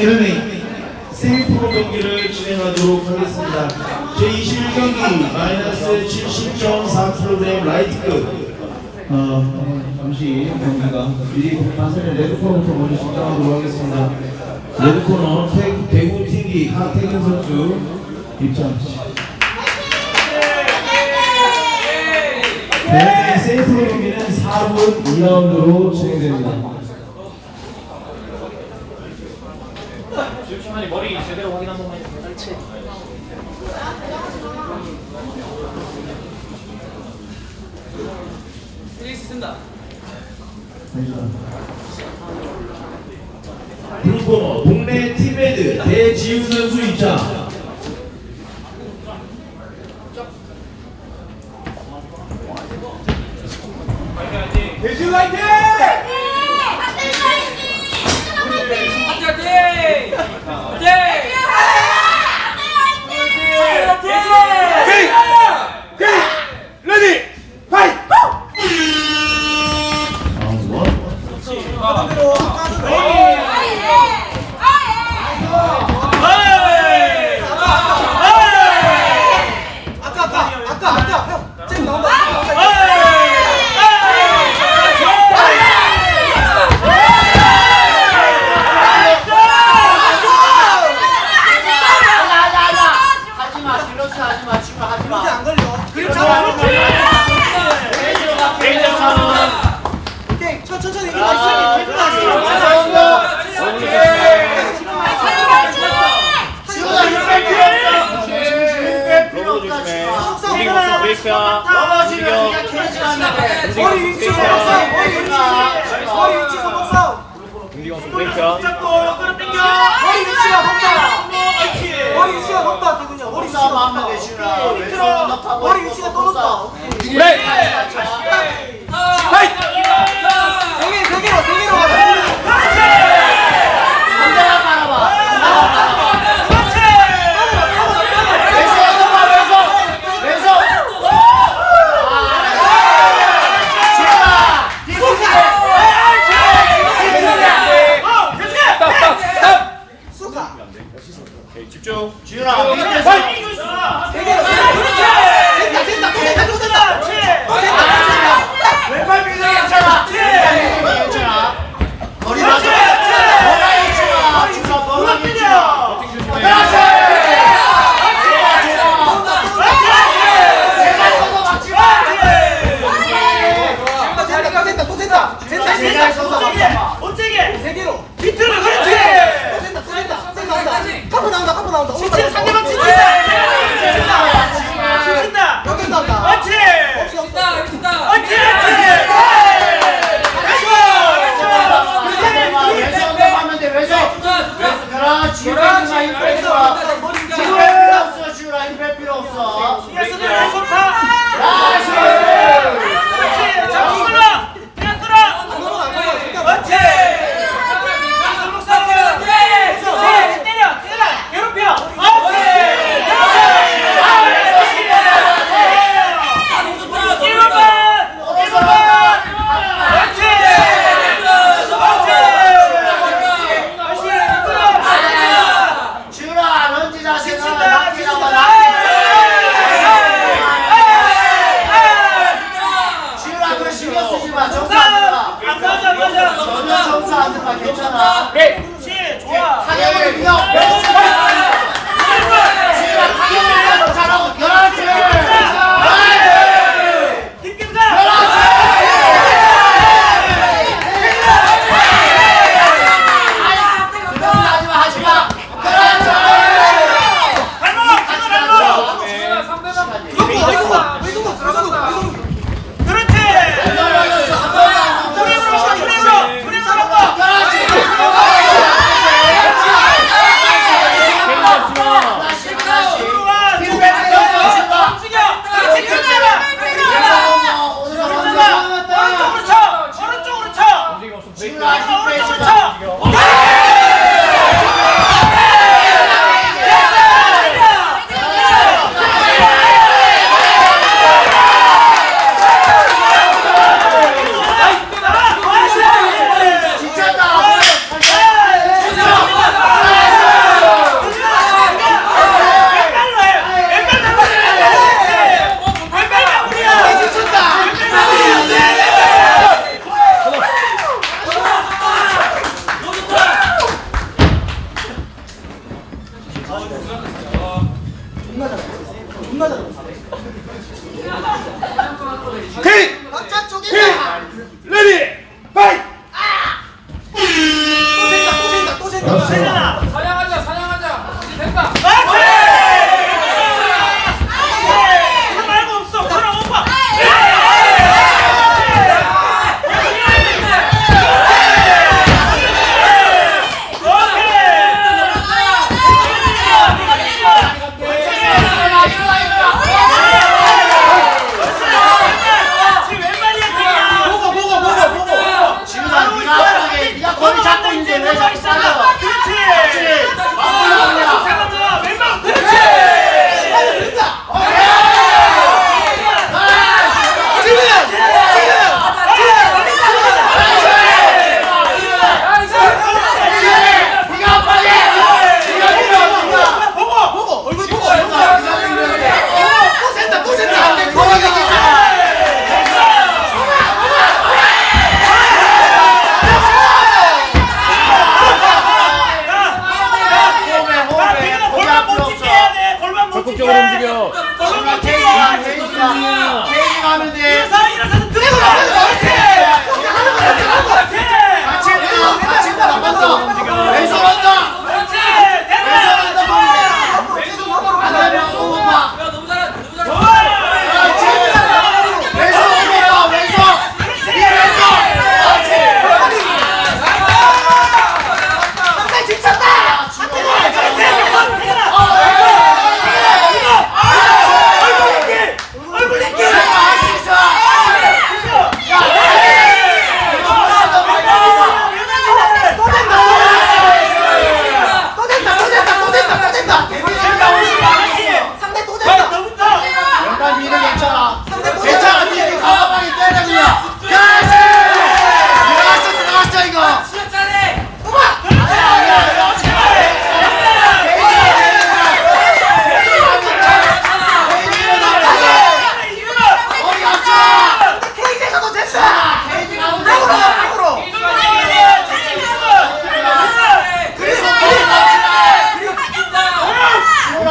MMA 세이프로 경기를 진행하도록 하겠습니다. 제21경기 마이너스 70.4kg 라이트급 어, 잠시 경기가 미리 공판선의 레드코너부터 먼저 진행하도록 하겠습니다. 레드코너 태, 대구 튕기 하태균 선수 입장. 네, 세이프로 경기는 4분 2라운드로 진행됩니다. 잠시만요 머리 제대로 확인 한 번만 해주세요. 그렇지. 플레이스 쓴다. 블루코너 동네 팀메드 대지우 선수 입장. 천천히 이거 있으면 되구나. 지우가 힘뺄 필요 없어 힘뺄 필요 없다 지금 우리 모습 브레이크야 넘어지면 그냥 캐치하면 돼 머리 위치 소목싸움 머리 위치 머리 위치 소목싸움 우리 모습 브레이크야 머리 위치가 높다 머리 위치가 높다 누구냐 머리 위치가 싸움 하면 높다 되시나 오케이. 왼손 높아 머리 위치가 또 높다 오케이. 브레이크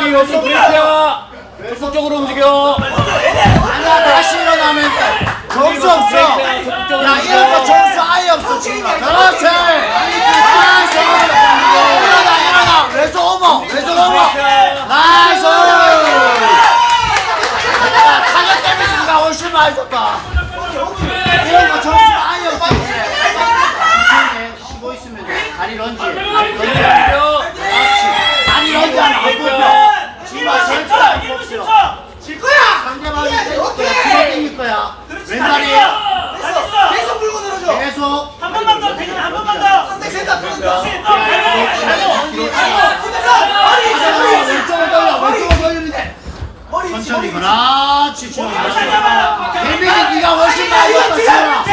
움직여 없어 브레이크야 적극적으로 움직여 아니야 다시 일어나면 돼 점수 없어 야 이런 거 점수 아예 없어 지금 그렇지 나이스 일어나 일어나 왼손 오버 왼손 오버 나이스 야, 타격 때문에 네가 훨씬 많이 줬다 이런 거 점수 아예 없어 쉬고 있으면 돼 다리 런지 다리 런지 다리 런지 하면 안 뽑혀 지마 절대 안 뽑혀 상대방이 땡길 거야 땡길 거야 왼다리 계속 물고 늘어져. 계속 한 번만 더, 대근 한 번만 더. 상대 생각 그렇지. 또 왼쪽으로 돌려 왼쪽으로 돌리면 돼 천천히 그렇지 지훈아 대민이 네가 훨씬 많이 줬다 지훈아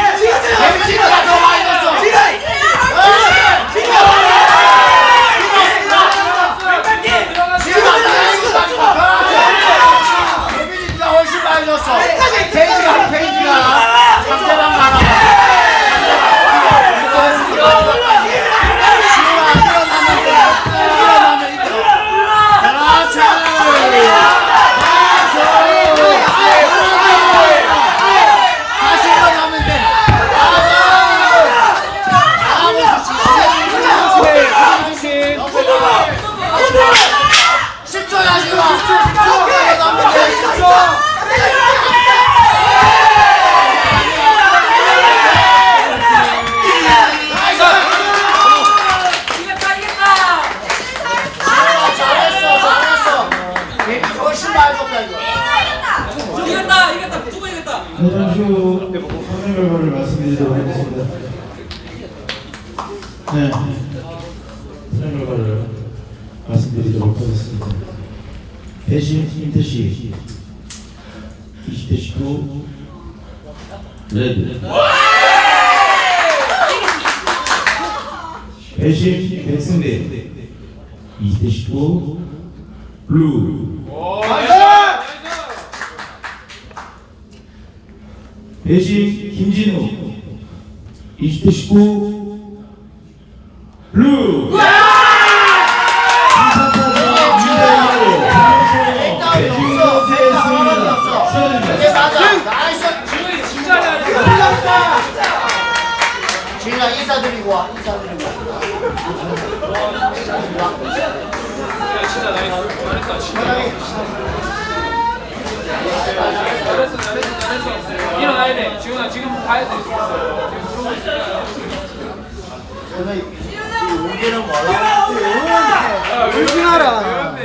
드리도록 하겠습니다. 네, 판매 결과를 말씀드리도록 하겠습니다. 배신 임태씨 20대 19 레드 배신 백승대. 20대 19 블루 배신 김진우. 20대 19 블루. 백다운이 없어 백다운이 없어 이게 맞아. 나이스. 진짜 잘해 지훈아 인사드리고 와. 인사드리고 진짜 나이스. 잘했다. 진짜. 잘했어, 잘했어, 잘했어. 일어나야 돼. 지훈아, 지금 가야 돼. 오늘 이 우기는 뭐라? 울지 마라.